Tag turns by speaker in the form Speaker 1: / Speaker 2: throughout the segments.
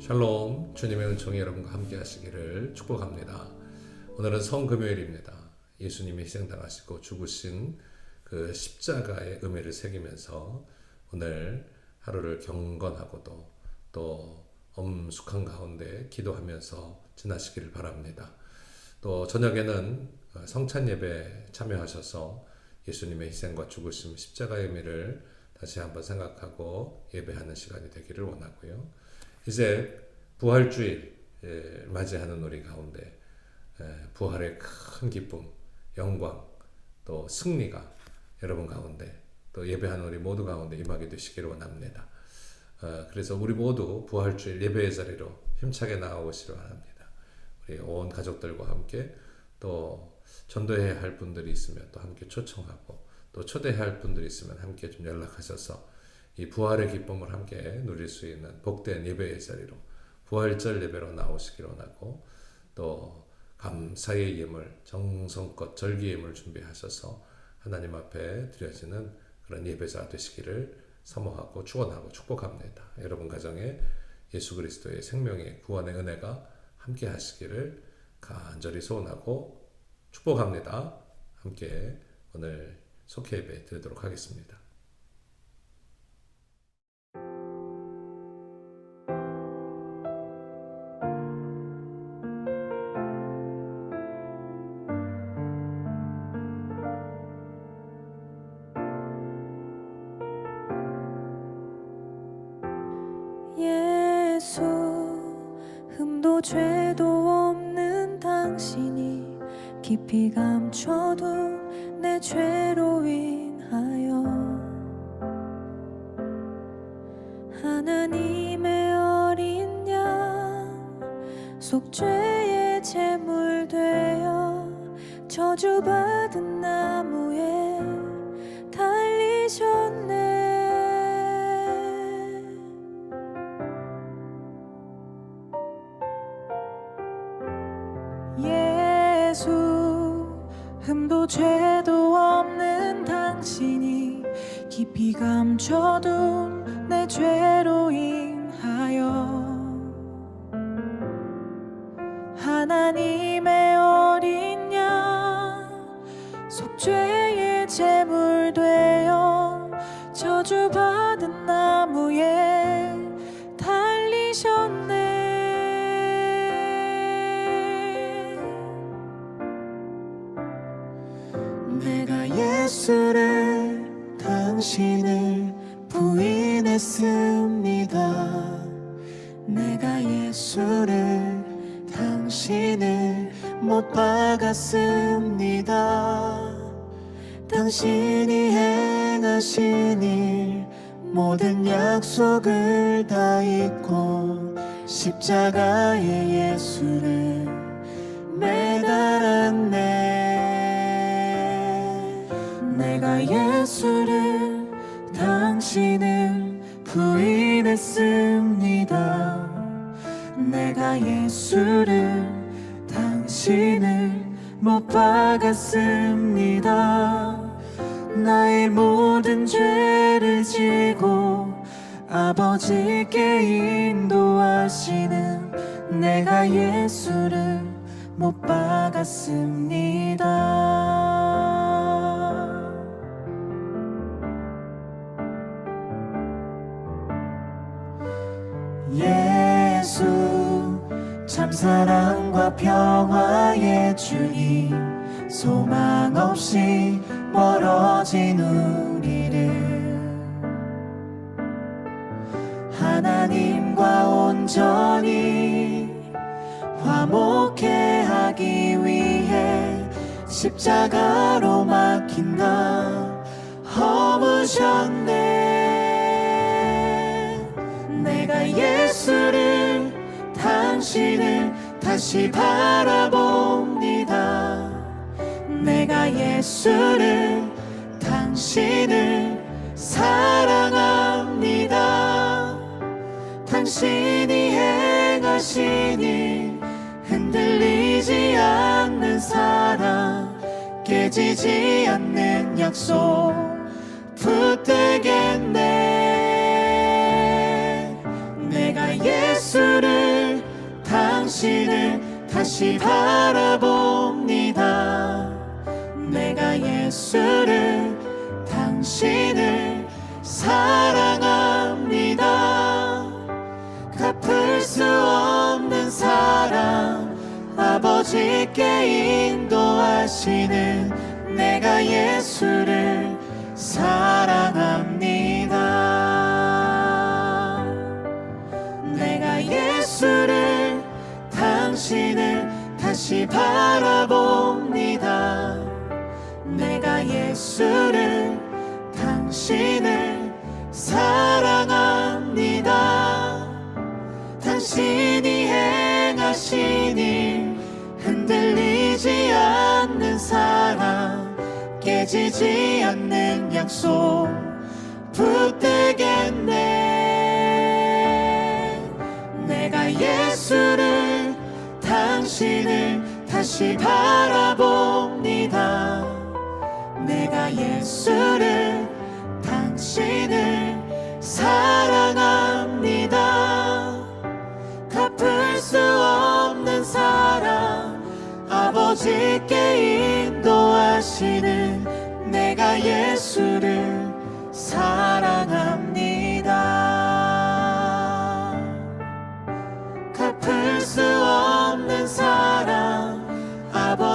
Speaker 1: 샬롬 주님의 은총이 여러분과 함께 하시기를 축복합니다. 오늘은 성금요일입니다. 예수님이 희생당하시고 죽으신 그 십자가의 의미를 새기면서 오늘 하루를 경건하고도 또 엄숙한 가운데 기도하면서 지나시기를 바랍니다. 또 저녁에는 성찬 예배 참여하셔서 예수님의 희생과 죽으심 십자가의 의미를 다시 한번 생각하고 예배하는 시간이 되기를 원하고요. 이제 부활주일 예, 맞이하는 우리 가운데 예, 부활의 큰 기쁨, 영광, 또 승리가 여러분 가운데 또 예배하는 우리 모두 가운데 임하게 되시기를 원합니다. 어, 그래서 우리 모두 부활주일 예배의 자리로 힘차게 나아오시기 바랍니다. 우리 온 가족들과 함께 또 전도해야 할 분들이 있으면 또 함께 초청하고 또 초대해야 할 분들이 있으면 함께 좀 연락하셔서 이 부활의 기쁨을 함께 누릴 수 있는 복된 예배의 자리로 부활절 예배로 나오시길 원하고 또 감사의 예물 정성껏 절기 예물 준비하셔서 하나님 앞에 드려지는 그런 예배자 되시기를 사모하고 축원하고 축복합니다. 여러분 가정에 예수 그리스도의 생명의 구원의 은혜가 함께 하시기를 간절히 소원하고 축복합니다. 함께 오늘 속회 예배 드리도록 하겠습니다.
Speaker 2: 깊이 감춰둔 내 죄로 감춰둔 내 죄로 인하여 하나님의 어린 양 속죄의 제물 되어 저주받은 나
Speaker 3: 박았습니다. 당신이 행하신 일 모든 약속을 다 잊고 십자가에 예수를 매달았네 내가 예수를 당신을 부인했습니다 내가 예수를 못 박았습니다 나의 모든 죄를 지고 아버지께 인도하시는 내가 예수를 못 박았습니다. 예수 참 사랑 과 평화의 주님 소망 없이 멀어진 우리를. 하나님과 온전히 화목해 하기 위해 십자가로 막힌 나 허무셨네. 내가 예수를 당신을 다시 바라봅니다. 내가 예수를 당신을 사랑합니다. 당신이 행하신 일 흔들리지 않는 사랑 깨지지 않는 약속 붙들겠네 당신을 다시 바라봅니다. 내가 예수를 당신을 사랑합니다. 갚을 수 없는 사랑 아버지께 인도하시는 내가 예수를 사랑합니다. 내가 예수를 당신을 다시 바라봅니다. 내가 예수를 당신을 사랑합니다. 당신이 행하신 일 흔들리지 않는 사랑 깨지지 않는 약속 붙들겠네. 내가 예수를 당신을 다시 바라봅니다. 내가 예수를 당신을 사랑합니다. 갚을 수 없는 사랑 아버지께 인도하시는 내가 예수를 사랑합니다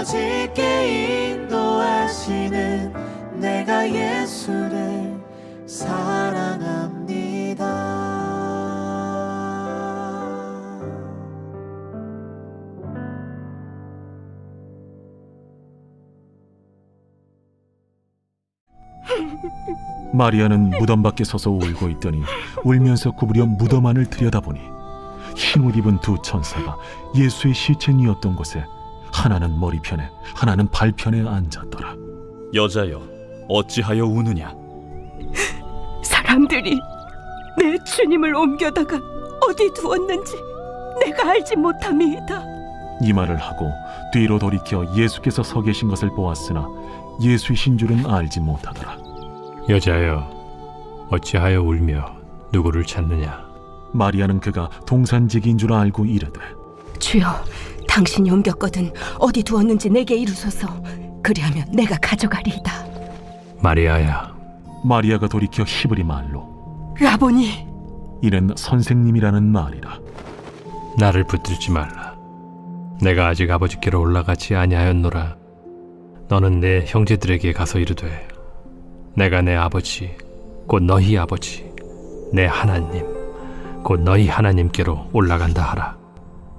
Speaker 3: 아버지께 인도하시는 내가 예수를 사랑합니다.
Speaker 4: 마리아는 무덤 밖에 서서 울고 있더니 울면서 구부려 무덤 안을 들여다보니 흰옷 입은 두 천사가 예수의 시체니었던 곳에 하나는 머리편에 하나는 발편에 앉았더라.
Speaker 5: 여자여 어찌하여 우느냐
Speaker 6: 사람들이 내 주님을 옮겨다가 어디 두었는지 내가 알지 못함이다.
Speaker 4: 이 말을 하고 뒤로 돌이켜 예수께서 서 계신 것을 보았으나 예수이신 줄은 알지 못하더라.
Speaker 7: 여자여 어찌하여 울며 누구를 찾느냐
Speaker 4: 마리아는 그가 동산지기인 줄 알고 이르되
Speaker 6: 주여, 당신이 옮겼거든 어디 두었는지 내게 이루소서. 그리하면 내가 가져가리이다.
Speaker 7: 마리아야
Speaker 4: 마리아가 돌이켜 히브리 말로
Speaker 6: 라보니,
Speaker 4: 이는 선생님이라는 말이라.
Speaker 7: 나를 붙들지 말라 내가 아직 아버지께로 올라가지 아니하였노라 너는 내 형제들에게 가서 이르되 내가 내 아버지 곧 너희 아버지 내 하나님 곧 너희 하나님께로 올라간다 하라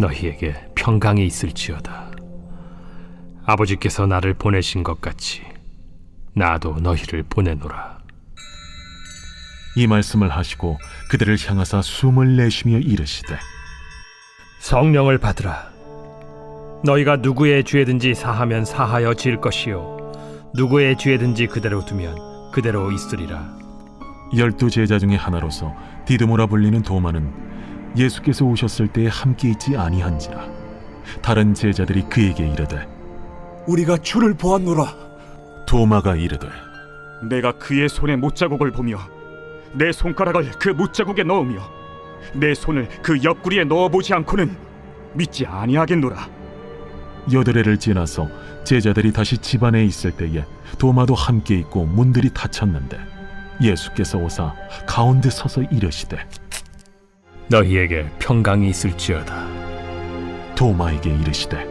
Speaker 7: 너희에게 평강이 있을지어다 아버지께서 나를 보내신 것 같이 나도 너희를 보내노라
Speaker 4: 이 말씀을 하시고 그들을 향하사 숨을 내쉬며 이르시되
Speaker 7: 성령을 받으라. 너희가 누구의 죄든지 사하면 사하여 질 것이요 누구의 죄든지 그대로 두면 그대로 있으리라.
Speaker 4: 열두 제자 중에 하나로서 디드모라 불리는 도마는 예수께서 오셨을 때에 함께 있지 아니한지라 다른 제자들이 그에게 이르되
Speaker 8: 우리가 주를 보았노라.
Speaker 4: 도마가 이르되
Speaker 8: 내가 그의 손에 못자국을 보며 내 손가락을 그 못자국에 넣으며 내 손을 그 옆구리에 넣어보지 않고는 믿지 아니하겠노라.
Speaker 4: 여드레를 지나서 제자들이 다시 집안에 있을 때에 도마도 함께 있고 문들이 닫혔는데 예수께서 오사 가운데 서서 이르시되
Speaker 7: 너희에게 평강이 있을지어다.
Speaker 4: 도마에게 이르시되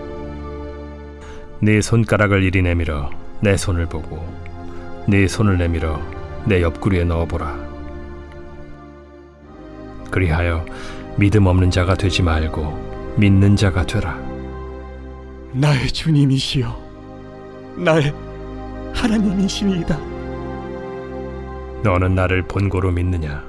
Speaker 7: 네 손가락을 이리 내밀어 내 손을 보고 네 손을 내밀어 내 옆구리에 넣어보라. 그리하여 믿음 없는 자가 되지 말고 믿는 자가 되라.
Speaker 8: 나의 주님이시여, 나의 하나님이시니이다.
Speaker 7: 너는 나를 본고로 믿느냐?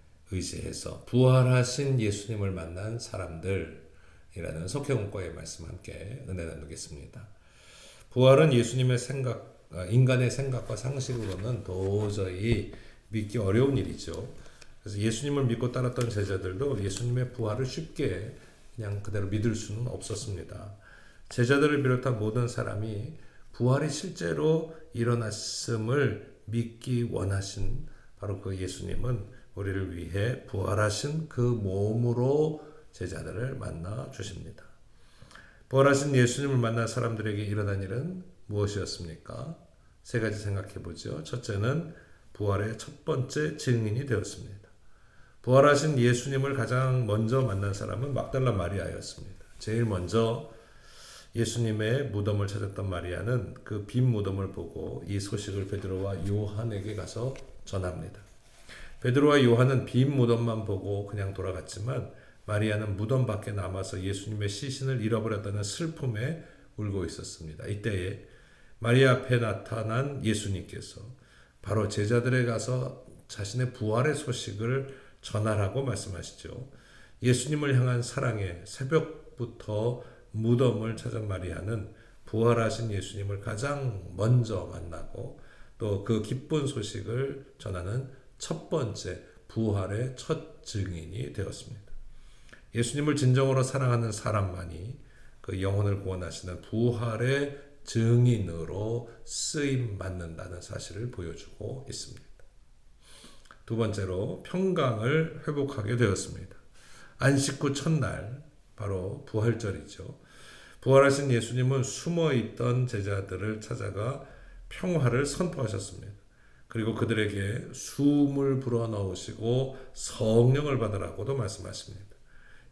Speaker 1: 의지해서 부활하신 예수님을 만난 사람들이라는 석회공과의 말씀 함께 은혜 나누겠습니다. 부활은 예수님의 생각, 아, 인간의 생각과 상식으로는 도저히 믿기 어려운 일이죠. 그래서 예수님을 믿고 따랐던 제자들도 예수님의 부활을 쉽게 그냥 그대로 믿을 수는 없었습니다. 제자들을 비롯한 모든 사람이 부활이 실제로 일어났음을 믿기 원하신 바로 그 예수님은 우리를 위해 부활하신 그 몸으로 제자들을 만나 주십니다. 부활하신 예수님을 만난 사람들에게 일어난 일은 무엇이었습니까? 세 가지 생각해 보죠. 첫째는 부활의 첫 번째 증인이 되었습니다. 부활하신 예수님을 가장 먼저 만난 사람은 막달라 마리아였습니다. 제일 먼저 예수님의 무덤을 찾았던 마리아는 그 빈 무덤을 보고 이 소식을 베드로와 요한에게 가서 전합니다. 베드로와 요한은 빈 무덤만 보고 그냥 돌아갔지만 마리아는 무덤 밖에 남아서 예수님의 시신을 잃어버렸다는 슬픔에 울고 있었습니다. 이때에 마리아 앞에 나타난 예수님께서 바로 제자들에 가서 자신의 부활의 소식을 전하라고 말씀하시죠. 예수님을 향한 사랑에 새벽부터 무덤을 찾은 마리아는 부활하신 예수님을 가장 먼저 만나고 또 그 기쁜 소식을 전하는 첫 번째 부활의 첫 증인이 되었습니다. 예수님을 진정으로 사랑하는 사람만이 그 영혼을 구원하시는 부활의 증인으로 쓰임 받는다는 사실을 보여주고 있습니다. 두 번째로 평강을 회복하게 되었습니다. 안식 후 첫날 바로 부활절이죠. 부활하신 예수님은 숨어 있던 제자들을 찾아가 평화를 선포하셨습니다. 그리고 그들에게 숨을 불어넣으시고 성령을 받으라고도 말씀하십니다.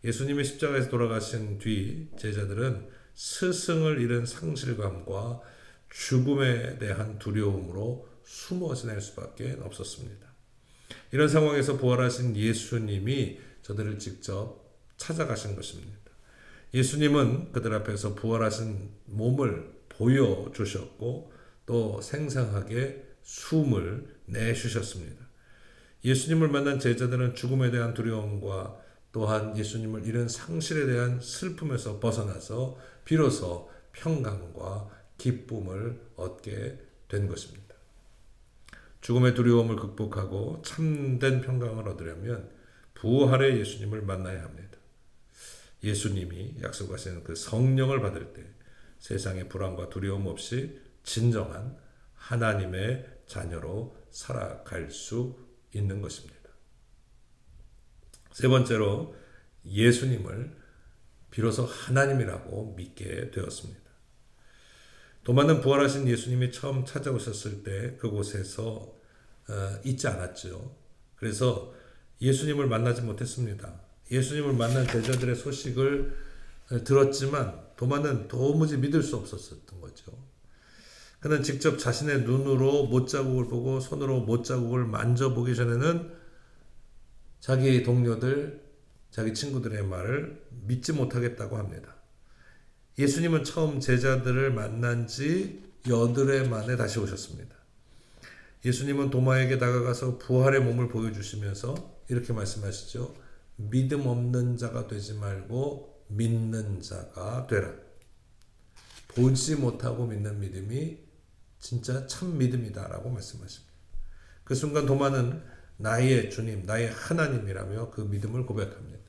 Speaker 1: 예수님이 십자가에서 돌아가신 뒤 제자들은 스승을 잃은 상실감과 죽음에 대한 두려움으로 숨어 지낼 수밖에 없었습니다. 이런 상황에서 부활하신 예수님이 저들을 직접 찾아가신 것입니다. 예수님은 그들 앞에서 부활하신 몸을 보여주셨고 또 생생하게 숨을 내쉬셨습니다. 예수님을 만난 제자들은 죽음에 대한 두려움과 또한 예수님을 잃은 상실에 대한 슬픔에서 벗어나서 비로소 평강과 기쁨을 얻게 된 것입니다. 죽음의 두려움을 극복하고 참된 평강을 얻으려면 부활의 예수님을 만나야 합니다. 예수님이 약속하시는 그 성령을 받을 때 세상의 불안과 두려움 없이 진정한 하나님의 자녀로 살아갈 수 있는 것입니다. 세 번째로 예수님을 비로소 하나님이라고 믿게 되었습니다. 도마는 부활하신 예수님이 처음 찾아오셨을 때 그곳에서 어, 있지 않았죠. 그래서 예수님을 만나지 못했습니다. 예수님을 만난 제자들의 소식을 어, 들었지만 도마는 도무지 믿을 수 없었던 거죠. 그는 직접 자신의 눈으로 못자국을 보고 손으로 못자국을 만져보기 전에는 자기 동료들, 자기 친구들의 말을 믿지 못하겠다고 합니다. 예수님은 처음 제자들을 만난 지 여드레 만에 다시 오셨습니다. 예수님은 도마에게 다가가서 부활의 몸을 보여주시면서 이렇게 말씀하시죠. 믿음 없는 자가 되지 말고 믿는 자가 되라. 보지 못하고 믿는 믿음이 진짜 참 믿음이다라고 말씀하십니다. 그 순간 도마는 나의 주님, 나의 하나님이라며 그 믿음을 고백합니다.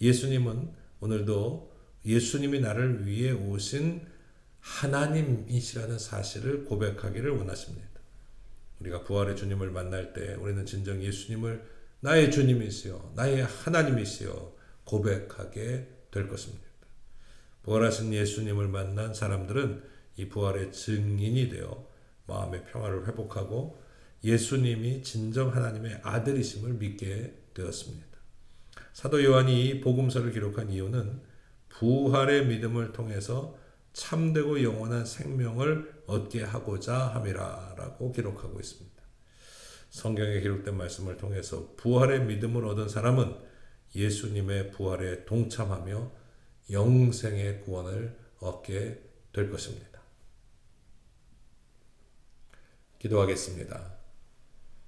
Speaker 1: 예수님은 오늘도 예수님이 나를 위해 오신 하나님이시라는 사실을 고백하기를 원하십니다. 우리가 부활의 주님을 만날 때 우리는 진정 예수님을 나의 주님이시여, 나의 하나님이시여 고백하게 될 것입니다. 부활하신 예수님을 만난 사람들은 이 부활의 증인이 되어 마음의 평화를 회복하고 예수님이 진정 하나님의 아들이심을 믿게 되었습니다. 사도 요한이 이 복음서를 기록한 이유는 부활의 믿음을 통해서 참되고 영원한 생명을 얻게 하고자 함이라라고 기록하고 있습니다. 성경에 기록된 말씀을 통해서 부활의 믿음을 얻은 사람은 예수님의 부활에 동참하며 영생의 구원을 얻게 될 것입니다. 기도하겠습니다.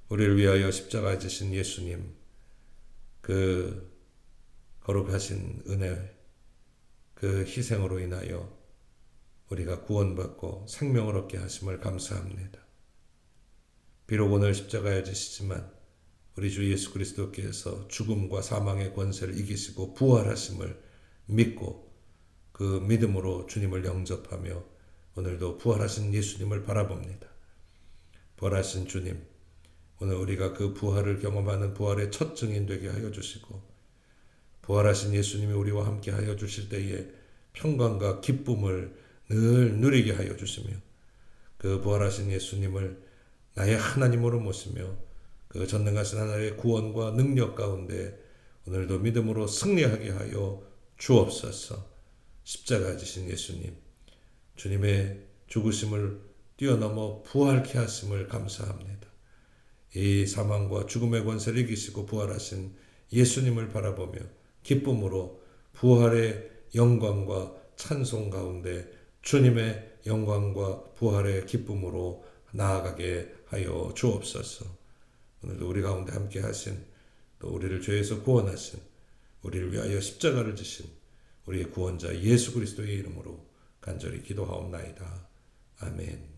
Speaker 1: 우리를 위하여 십자가에 지신 예수님, 그 거룩하신 은혜, 그 희생으로 인하여 우리가 구원받고 생명을 얻게 하심을 감사합니다. 비록 오늘 십자가에 지시지만 우리 주 예수 그리스도께서 죽음과 사망의 권세를 이기시고 부활하심을 믿고 그 믿음으로 주님을 영접하며 오늘도 부활하신 예수님을 바라봅니다. 부활하신 주님, 오늘 우리가 그 부활을 경험하는 부활의 첫 증인 되게 하여 주시고 부활하신 예수님이 우리와 함께 하여 주실 때에 평강과 기쁨을 늘 누리게 하여 주시며 그 부활하신 예수님을 나의 하나님으로 모시며 그 전능하신 하나님의 구원과 능력 가운데 오늘도 믿음으로 승리하게 하여 주옵소서. 십자가 지신 예수님, 주님의 죽으심을 뛰어넘어 부활케 하심을 감사합니다. 이 사망과 죽음의 권세를 이기시고 부활하신 예수님을 바라보며 기쁨으로 부활의 영광과 찬송 가운데 주님의 영광과 부활의 기쁨으로 나아가게 하여 주옵소서. 오늘도 우리 가운데 함께 하신 또 우리를 죄에서 구원하신 우리를 위하여 십자가를 지신 우리의 구원자 예수 그리스도의 이름으로 간절히 기도하옵나이다. 아멘.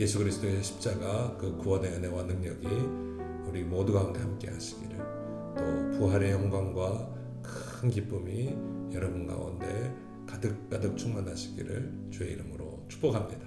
Speaker 1: 예수 그리스도의 십자가 그 구원의 은혜와 능력이 우리 모두 가운데 함께 하시기를 또 부활의 영광과 큰 기쁨이 여러분 가운데 가득가득 충만하시기를 주의 이름으로 축복합니다.